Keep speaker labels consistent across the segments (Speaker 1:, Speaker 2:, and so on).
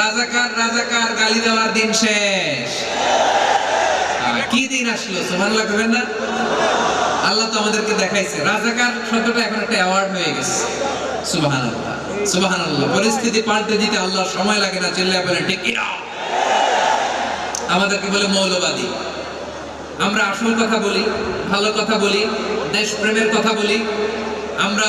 Speaker 1: রাজাকার রাজাকার, গালি দেওয়ার দিন শেষ। কি দিন আসলো, সুবহানাল্লাহ কবেন না? আল্লাহ তো আমাদেরকে দেখাইছে। রাজাকার শব্দটা এখন একটা অ্যাওয়ার্ড হয়ে গেছে। সুবহানাল্লাহ সুবহানাল্লাহ। পরিস্থিতি পাল্টে দিতে আল্লাহ সময় লাগে না, চিল্লায় বলে কিনা আমাদেরকে বলে, মৌলবাদী। আমরা আসল কথা বলি, ভালো কথা বলি, দেশপ্রেমের কথা বলি। আমরা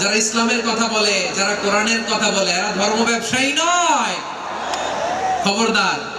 Speaker 1: যারা ইসলামের কথা বলে যারা কোরআনের কথা বলে এরা ধর্ম ব্যবসায়ী নয়। খবরদার।